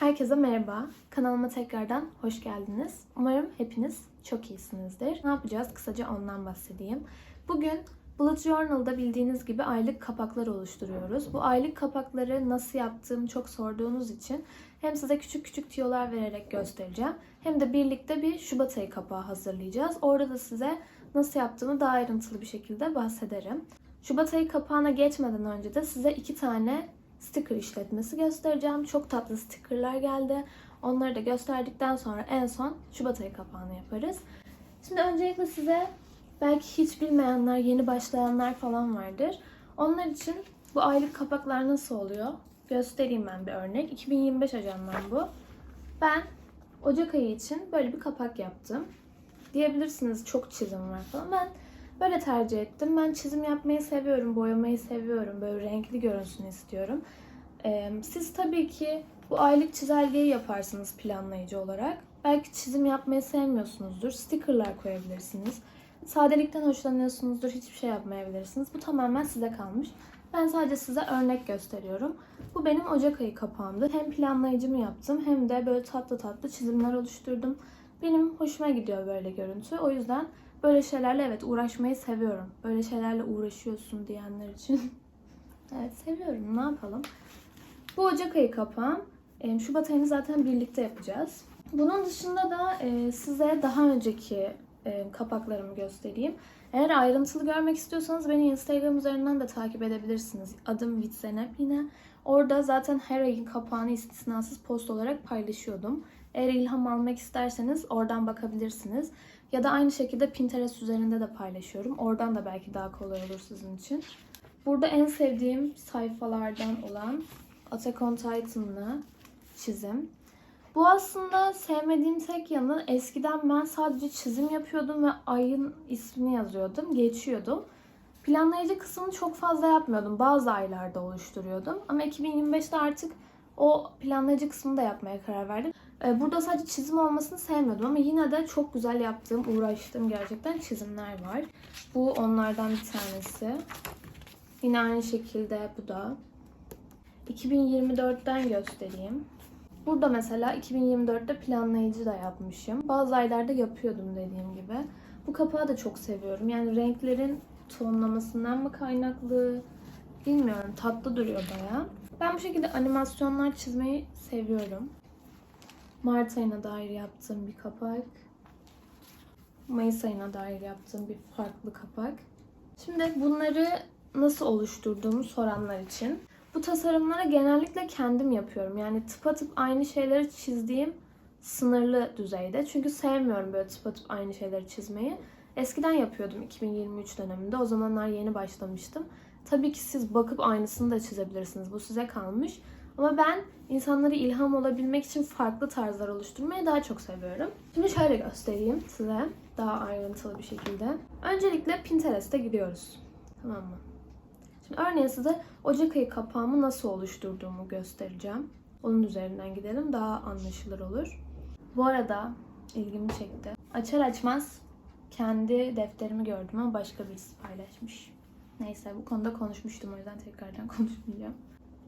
Herkese merhaba. Kanalıma tekrardan hoş geldiniz. Umarım hepiniz çok iyisinizdir. Ne yapacağız? Kısaca ondan bahsedeyim. Bugün Bullet Journal'da bildiğiniz gibi aylık kapaklar oluşturuyoruz. Bu aylık kapakları nasıl yaptığımı çok sorduğunuz için hem size küçük küçük tiyolar vererek göstereceğim. Hem de birlikte bir Şubat ayı kapağı hazırlayacağız. Orada da size nasıl yaptığımı daha ayrıntılı bir şekilde bahsederim. Şubat ayı kapağına geçmeden önce de size iki tane sticker işletmesi göstereceğim. Çok tatlı stickerlar geldi. Onları da gösterdikten sonra en son Şubat ayı kapağını yaparız. Şimdi öncelikle size belki hiç bilmeyenler, yeni başlayanlar falan vardır. Onlar için bu aylık kapaklar nasıl oluyor? Göstereyim ben bir örnek. 2025 ajandan bu. Ben Ocak ayı için böyle bir kapak yaptım. Diyebilirsiniz çok çizim var falan. Ben böyle tercih ettim. Ben çizim yapmayı seviyorum, boyamayı seviyorum. Böyle renkli görünsün istiyorum. Siz tabii ki bu aylık çizelgeyi yaparsınız planlayıcı olarak. Belki çizim yapmayı sevmiyorsunuzdur. Stickerlar koyabilirsiniz. Sadelikten hoşlanıyorsunuzdur. Hiçbir şey yapmayabilirsiniz. Bu tamamen size kalmış. Ben sadece size örnek gösteriyorum. Bu benim Ocak ayı kapağımdı. Hem planlayıcımı yaptım hem de böyle tatlı tatlı çizimler oluşturdum. Benim hoşuma gidiyor böyle görüntü. O yüzden böyle şeylerle evet uğraşmayı seviyorum. Böyle şeylerle uğraşıyorsun diyenler için. evet seviyorum. Ne yapalım? Bu Ocak ayı kapağım. Şubat ayını zaten birlikte yapacağız. Bunun dışında da e, size daha önceki e, kapaklarımı göstereyim. Eğer ayrıntılı görmek istiyorsanız beni Instagram üzerinden de takip edebilirsiniz. Adım Vitzenep yine. Orada zaten her ayın kapağını istisnasız post olarak paylaşıyordum. Eğer ilham almak isterseniz oradan bakabilirsiniz. Ya da aynı şekilde Pinterest üzerinde de paylaşıyorum. Oradan da belki daha kolay olur sizin için. Burada en sevdiğim sayfalardan olan Attack on Titan'lı çizim. Bu aslında sevmediğim tek yanı eskiden ben sadece çizim yapıyordum ve ayın ismini yazıyordum, geçiyordum. Planlayıcı kısmını çok fazla yapmıyordum. Bazı aylarda oluşturuyordum. Ama 2025'te artık o planlayıcı kısmını da yapmaya karar verdim. Ee, Burada sadece çizim olmasını sevmiyordum ama yine de çok güzel yaptığım, uğraştığım gerçekten çizimler var. Bu onlardan bir tanesi. Yine aynı şekilde bu da. 2024'ten göstereyim. Burada mesela 2024'te planlayıcı da yapmışım. Bazı aylarda yapıyordum dediğim gibi. Bu kapağı da çok seviyorum. Yani renklerin tonlamasından mı kaynaklı bilmiyorum. Tatlı duruyor baya. Ben bu şekilde animasyonlar çizmeyi seviyorum. Mart ayına dair yaptığım bir kapak. Mayıs ayına dair yaptığım bir farklı kapak. Şimdi bunları nasıl oluşturduğumu soranlar için. Bu tasarımları genellikle kendim yapıyorum. Yani tıpatıp aynı şeyleri çizdiğim sınırlı düzeyde. Çünkü sevmiyorum böyle tıpatıp aynı şeyleri çizmeyi. Eskiden yapıyordum 2023 döneminde. O zamanlar yeni başlamıştım. Tabii ki siz bakıp aynısını da çizebilirsiniz. Bu size kalmış. Ama ben insanlara ilham olabilmek için farklı tarzlar oluşturmayı daha çok seviyorum. Şimdi şöyle göstereyim size daha ayrıntılı bir şekilde. Öncelikle Pinterest'e giriyoruz. Tamam mı? Şimdi örneğin size Ocak ayı kapağımı nasıl oluşturduğumu göstereceğim. Onun üzerinden gidelim daha anlaşılır olur. Bu arada ilgimi çekti. Açar açmaz kendi defterimi gördüm ama başka birisi paylaşmış. Neyse bu konuda konuşmuştum o yüzden tekrardan konuşmayacağım.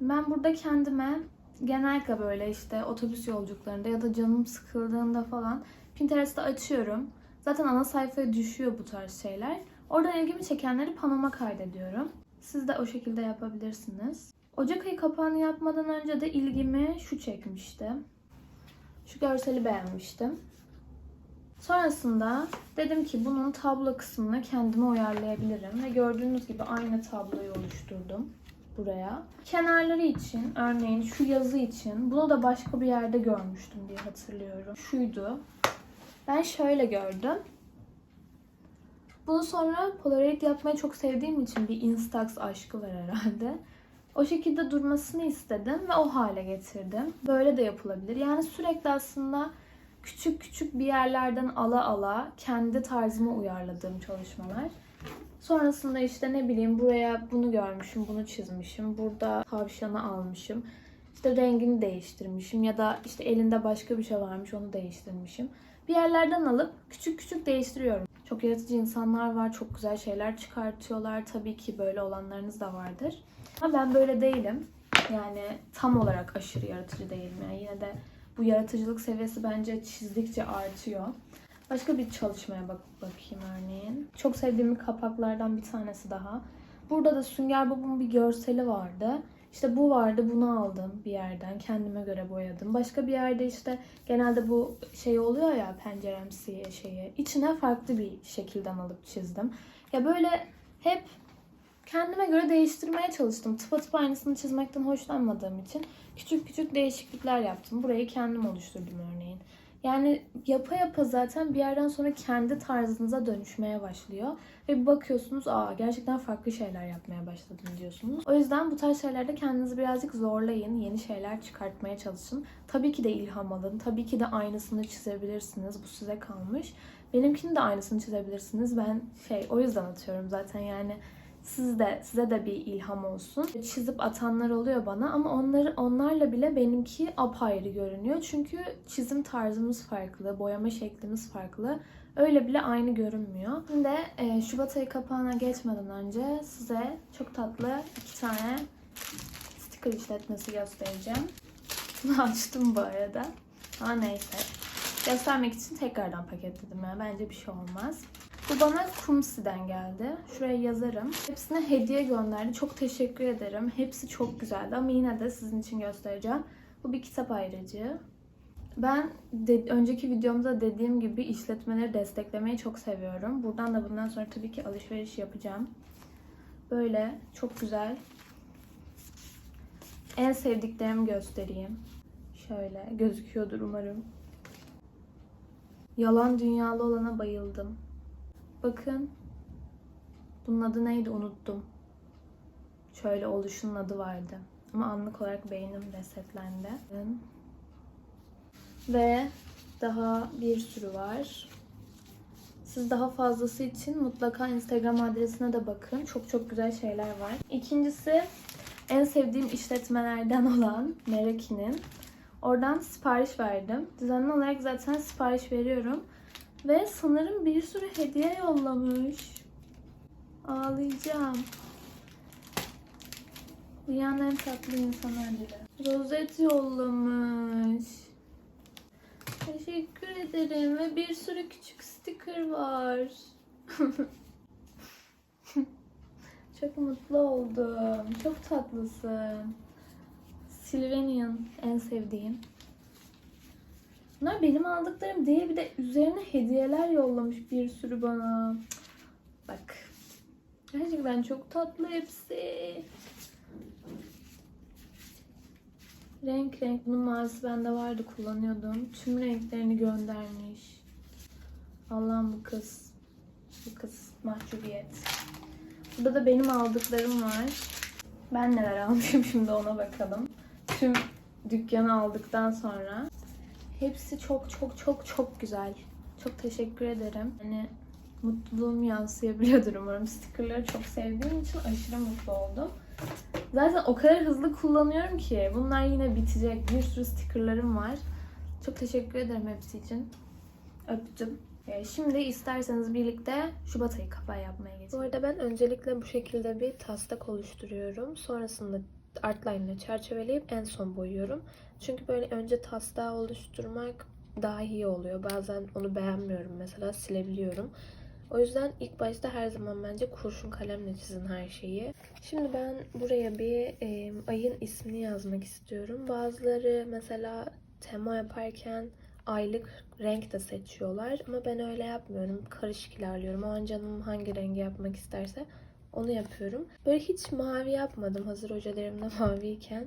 Ben burada kendime genellikle böyle işte otobüs yolculuklarında ya da canım sıkıldığında falan Pinterest'te açıyorum. Zaten ana sayfaya düşüyor bu tarz şeyler. Oradan ilgimi çekenleri panoma kaydediyorum. Siz de o şekilde yapabilirsiniz. Ocak ayı kapağını yapmadan önce de ilgimi şu çekmişti. Şu görseli beğenmiştim. Sonrasında dedim ki bunun tablo kısmını kendime uyarlayabilirim. Ve gördüğünüz gibi aynı tabloyu oluşturdum buraya. Kenarları için örneğin şu yazı için bunu da başka bir yerde görmüştüm diye hatırlıyorum. Şuydu. Ben şöyle gördüm. Bunu sonra Polaroid yapmayı çok sevdiğim için bir Instax aşkı var herhalde. O şekilde durmasını istedim ve o hale getirdim. Böyle de yapılabilir. Yani sürekli aslında küçük küçük bir yerlerden ala ala kendi tarzıma uyarladığım çalışmalar. Sonrasında işte ne bileyim buraya bunu görmüşüm, bunu çizmişim. Burada tavşanı almışım. İşte rengini değiştirmişim ya da işte elinde başka bir şey varmış onu değiştirmişim. Bir yerlerden alıp küçük küçük değiştiriyorum. Çok yaratıcı insanlar var, çok güzel şeyler çıkartıyorlar. Tabii ki böyle olanlarınız da vardır. Ama ben böyle değilim. Yani tam olarak aşırı yaratıcı değilim. Yani yine de bu yaratıcılık seviyesi bence çizdikçe artıyor. Başka bir çalışmaya bak bakayım örneğin. Çok sevdiğim kapaklardan bir tanesi daha. Burada da Sünger Bob'un bir görseli vardı. İşte bu vardı bunu aldım bir yerden kendime göre boyadım. Başka bir yerde işte genelde bu şey oluyor ya penceremsi şeyi. İçine farklı bir şekilden alıp çizdim. Ya böyle hep kendime göre değiştirmeye çalıştım. Tıpatıp aynısını çizmekten hoşlanmadığım için küçük küçük değişiklikler yaptım. Burayı kendim oluşturdum örneğin. Yani yapa yapa zaten bir yerden sonra kendi tarzınıza dönüşmeye başlıyor. Ve bakıyorsunuz aa gerçekten farklı şeyler yapmaya başladım diyorsunuz. O yüzden bu tarz şeylerde kendinizi birazcık zorlayın. Yeni şeyler çıkartmaya çalışın. Tabii ki de ilham alın. Tabii ki de aynısını çizebilirsiniz. Bu size kalmış. Benimkini de aynısını çizebilirsiniz. Ben şey o yüzden atıyorum zaten yani siz de size de bir ilham olsun. Çizip atanlar oluyor bana ama onları onlarla bile benimki apayrı görünüyor. Çünkü çizim tarzımız farklı, boyama şeklimiz farklı. Öyle bile aynı görünmüyor. Şimdi e, Şubat ayı kapağına geçmeden önce size çok tatlı iki tane sticker işletmesi göstereceğim. Açtım bu arada. Ama neyse. Göstermek için tekrardan paketledim ya. Bence bir şey olmaz. Bu bana Kumsi'den geldi. Şuraya yazarım. Hepsine hediye gönderdi. Çok teşekkür ederim. Hepsi çok güzeldi ama yine de sizin için göstereceğim. Bu bir kitap ayrıcı. Ben de, önceki videomda dediğim gibi işletmeleri desteklemeyi çok seviyorum. Buradan da bundan sonra tabii ki alışveriş yapacağım. Böyle çok güzel. En sevdiklerimi göstereyim. Şöyle gözüküyordur umarım. Yalan dünyalı olana bayıldım. Bakın. Bunun adı neydi unuttum. Şöyle oluşunun adı vardı. Ama anlık olarak beynim resetlendi. Ve daha bir sürü var. Siz daha fazlası için mutlaka Instagram adresine de bakın. Çok çok güzel şeyler var. İkincisi en sevdiğim işletmelerden olan Meraki'nin. Oradan sipariş verdim. Düzenli olarak zaten sipariş veriyorum. Ve sanırım bir sürü hediye yollamış. Ağlayacağım. Dünyanın en tatlı insanlar biri. Rozet yollamış. Teşekkür ederim ve bir sürü küçük sticker var. Çok mutlu oldum. Çok tatlısın. Sylvanian en sevdiğim. Bunlar benim aldıklarım değil bir de üzerine hediyeler yollamış bir sürü bana. Bak. Gerçekten çok tatlı hepsi. Renk renk. Bunun mağazası bende vardı kullanıyordum. Tüm renklerini göndermiş. Allah'ım bu kız. Bu kız mahcubiyet. Burada da benim aldıklarım var. Ben neler almışım şimdi ona bakalım. Tüm dükkanı aldıktan sonra. Hepsi çok çok çok çok güzel. Çok teşekkür ederim. Hani mutluluğum yansıyabiliyordur umarım. Stickerları çok sevdiğim için aşırı mutlu oldum. Zaten o kadar hızlı kullanıyorum ki bunlar yine bitecek. Bir sürü stickerlarım var. Çok teşekkür ederim hepsi için. Öptüm. Ee, Şimdi isterseniz birlikte Şubat ayı kapağı yapmaya geçelim. Bu arada ben öncelikle bu şekilde bir taslak oluşturuyorum. Sonrasında artline ile çerçeveleyip en son boyuyorum. Çünkü böyle önce taslağı oluşturmak daha iyi oluyor. Bazen onu beğenmiyorum mesela silebiliyorum. O yüzden ilk başta her zaman bence kurşun kalemle çizin her şeyi. Şimdi ben buraya bir e, ayın ismini yazmak istiyorum. Bazıları mesela tema yaparken aylık renk de seçiyorlar. Ama ben öyle yapmıyorum. Karışık ilerliyorum. O an canım hangi rengi yapmak isterse onu yapıyorum. Böyle hiç mavi yapmadım hazır hocelerimde maviyken.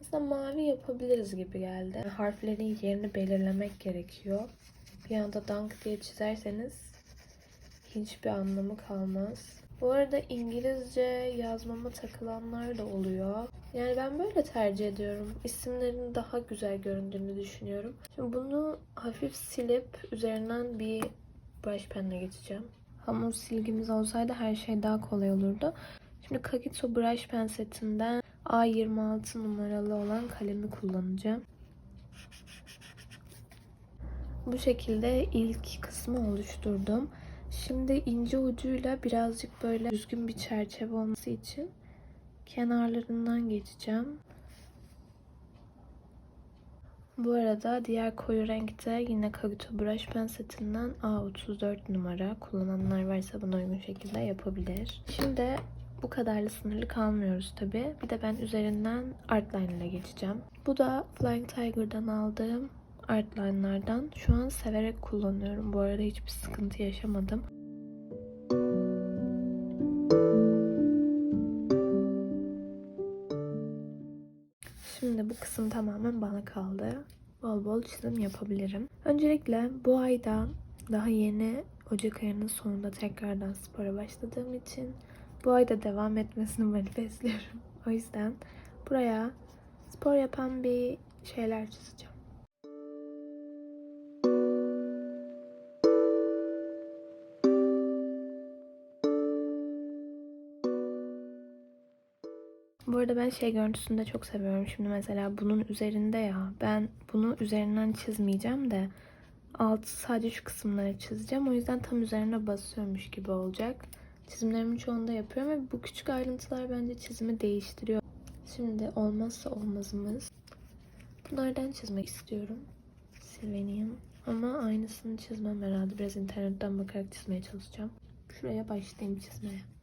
Aslında mavi yapabiliriz gibi geldi. Harflerin yerini belirlemek gerekiyor. Bir anda dank diye çizerseniz hiçbir anlamı kalmaz. Bu arada İngilizce yazmama takılanlar da oluyor. Yani ben böyle tercih ediyorum. İsimlerin daha güzel göründüğünü düşünüyorum. Şimdi bunu hafif silip üzerinden bir brush penle geçeceğim. Hamur silgimiz olsaydı her şey daha kolay olurdu. Şimdi Kagito Brush Pen setinden A26 numaralı olan kalemi kullanacağım. Bu şekilde ilk kısmı oluşturdum. Şimdi ince ucuyla birazcık böyle düzgün bir çerçeve olması için kenarlarından geçeceğim. Bu arada diğer koyu renkte yine Kaguto Brush Pen setinden A34 numara. Kullananlar varsa buna uygun şekilde yapabilir. Şimdi bu kadarla sınırlı kalmıyoruz tabi. Bir de ben üzerinden art liner'a geçeceğim. Bu da Flying Tiger'dan aldığım art line'lardan. Şu an severek kullanıyorum. Bu arada hiçbir sıkıntı yaşamadım. Kısım tamamen bana kaldı. Bol bol çizim yapabilirim. Öncelikle bu ayda daha yeni Ocak ayının sonunda tekrardan spora başladığım için bu ayda devam etmesini manifestliyorum. O yüzden buraya spor yapan bir şeyler çizeceğim. Bu arada ben şey görüntüsünü de çok seviyorum. Şimdi mesela bunun üzerinde ya ben bunu üzerinden çizmeyeceğim de altı sadece şu kısımları çizeceğim. O yüzden tam üzerine basıyormuş gibi olacak. Çizimlerimin çoğunda yapıyorum ve bu küçük ayrıntılar bence çizimi değiştiriyor. Şimdi olmazsa olmazımız. Bunlardan çizmek istiyorum. Silvenium. Ama aynısını çizmem herhalde. Biraz internetten bakarak çizmeye çalışacağım. Şuraya başlayayım çizmeye.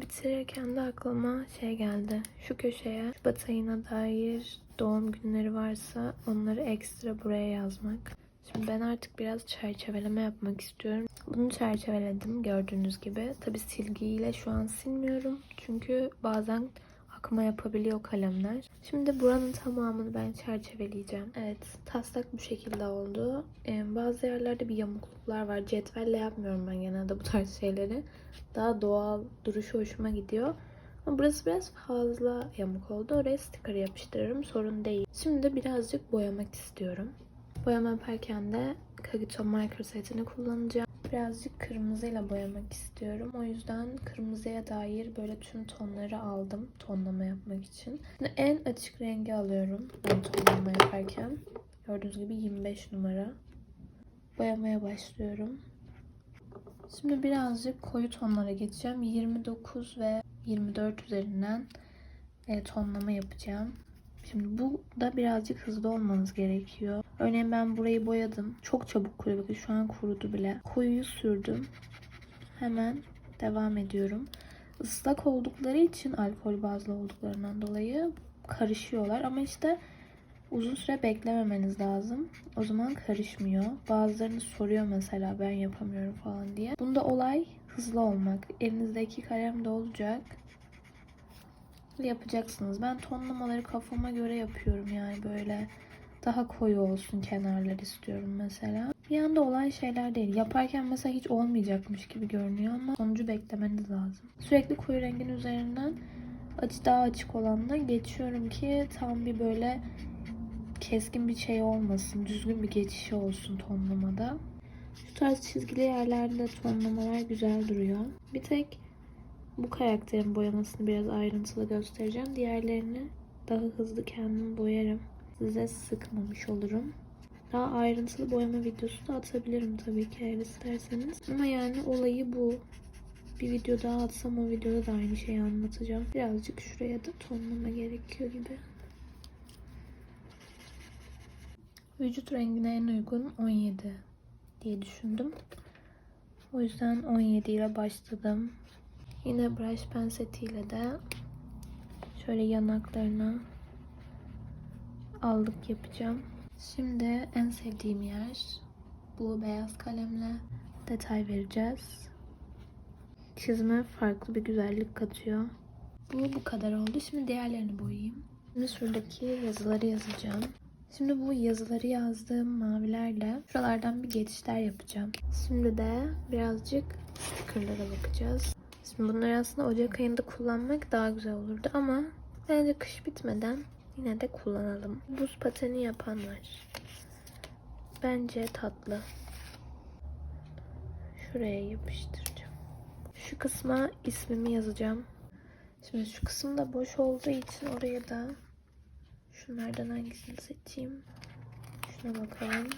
Bitirirken de aklıma şey geldi. Şu köşeye Şubat ayına dair doğum günleri varsa onları ekstra buraya yazmak. Şimdi ben artık biraz çerçeveleme yapmak istiyorum. Bunu çerçeveledim gördüğünüz gibi. Tabi silgiyle şu an silmiyorum. Çünkü bazen akma yapabiliyor kalemler. Şimdi buranın tamamını ben çerçeveleyeceğim. Evet taslak bu şekilde oldu. Ee, bazı yerlerde bir yamukluklar var. Cetvelle yapmıyorum ben genelde bu tarz şeyleri. Daha doğal duruşu hoşuma gidiyor. Ama burası biraz fazla yamuk oldu. Oraya sticker yapıştırırım. Sorun değil. Şimdi birazcık boyamak istiyorum. Boyama yaparken de Kagito Micro setini kullanacağım. Birazcık kırmızıyla boyamak istiyorum. O yüzden kırmızıya dair böyle tüm tonları aldım tonlama yapmak için. Şimdi en açık rengi alıyorum ben tonlama yaparken. Gördüğünüz gibi 25 numara. Boyamaya başlıyorum. Şimdi birazcık koyu tonlara geçeceğim. 29 ve 24 üzerinden e, tonlama yapacağım. Şimdi bu da birazcık hızlı olmanız gerekiyor. Örneğin ben burayı boyadım. Çok çabuk kuruyor. Bakın şu an kurudu bile. Koyuyu sürdüm. Hemen devam ediyorum. Islak oldukları için alkol bazlı olduklarından dolayı karışıyorlar. Ama işte uzun süre beklememeniz lazım. O zaman karışmıyor. Bazılarını soruyor mesela ben yapamıyorum falan diye. Bunda olay hızlı olmak. Elinizdeki kalem de olacak yapacaksınız. Ben tonlamaları kafama göre yapıyorum yani böyle daha koyu olsun kenarlar istiyorum mesela. Bir anda olan şeyler değil. Yaparken mesela hiç olmayacakmış gibi görünüyor ama sonucu beklemeniz lazım. Sürekli koyu rengin üzerinden açı daha açık olandan geçiyorum ki tam bir böyle keskin bir şey olmasın. Düzgün bir geçişi olsun tonlamada. Şu tarz çizgili yerlerde tonlamalar güzel duruyor. Bir tek bu karakterin boyamasını biraz ayrıntılı göstereceğim. Diğerlerini daha hızlı kendim boyarım. Size sıkmamış olurum. Daha ayrıntılı boyama videosu da atabilirim tabii ki eğer isterseniz. Ama yani olayı bu. Bir video daha atsam o videoda da aynı şeyi anlatacağım. Birazcık şuraya da tonlama gerekiyor gibi. Vücut rengine en uygun 17 diye düşündüm. O yüzden 17 ile başladım. Yine brush pen setiyle de şöyle yanaklarına aldık yapacağım. Şimdi en sevdiğim yer bu beyaz kalemle detay vereceğiz. Çizime farklı bir güzellik katıyor. Bu bu kadar oldu. Şimdi diğerlerini boyayayım. Şimdi şuradaki yazıları yazacağım. Şimdi bu yazıları yazdığım mavilerle şuralardan bir geçişler yapacağım. Şimdi de birazcık stickerlara bakacağız. Şimdi bunları aslında Ocak ayında kullanmak daha güzel olurdu ama bence kış bitmeden yine de kullanalım. Buz pateni yapanlar. Bence tatlı. Şuraya yapıştıracağım. Şu kısma ismimi yazacağım. Şimdi şu kısım da boş olduğu için oraya da şunlardan hangisini seçeyim. Şuna bakalım.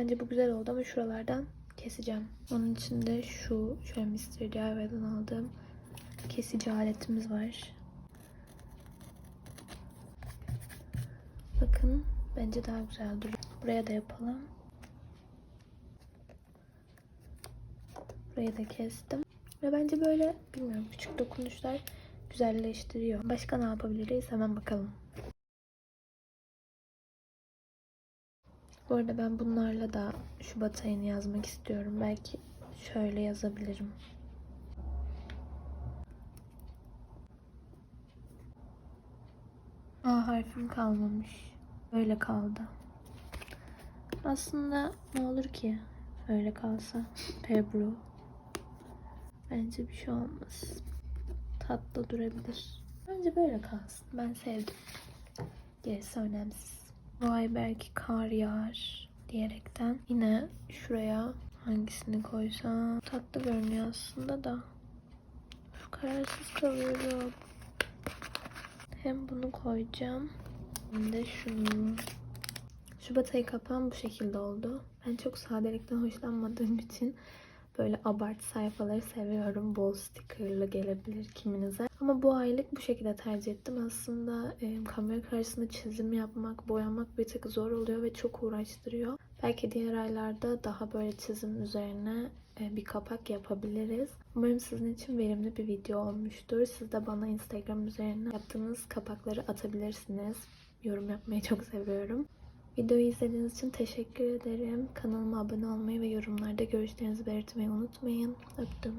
Bence bu güzel oldu ama şuralardan keseceğim. Onun için de şu şöyle Mr. DIY'den aldığım kesici aletimiz var. Bakın bence daha güzel duruyor. Buraya da yapalım. Burayı da kestim. Ve bence böyle bilmiyorum küçük dokunuşlar güzelleştiriyor. Başka ne yapabiliriz hemen bakalım. Bu arada ben bunlarla da Şubat ayını yazmak istiyorum. Belki şöyle yazabilirim. A harfim kalmamış. Böyle kaldı. Aslında ne olur ki öyle kalsa. Pebru. Bence bir şey olmaz. Tatlı durabilir. Bence böyle kalsın. Ben sevdim. Gerisi önemsiz. Vay belki kar yağar diyerekten yine şuraya hangisini koysam tatlı görünüyor aslında da Üf, kararsız kalıyorum. Hem bunu koyacağım hem de şunu. Şubat ayı kapağım bu şekilde oldu. Ben çok sadelikten hoşlanmadığım için böyle abartı sayfaları seviyorum. Bol stickerlı gelebilir kiminize. Ama bu aylık bu şekilde tercih ettim. Aslında e, kamera karşısında çizim yapmak, boyamak bir tık zor oluyor ve çok uğraştırıyor. Belki diğer aylarda daha böyle çizim üzerine bir kapak yapabiliriz. Umarım sizin için verimli bir video olmuştur. Siz de bana Instagram üzerinden yaptığınız kapakları atabilirsiniz. Yorum yapmayı çok seviyorum. Videoyu izlediğiniz için teşekkür ederim. Kanalıma abone olmayı ve yorumlarda görüşlerinizi belirtmeyi unutmayın. Öptüm.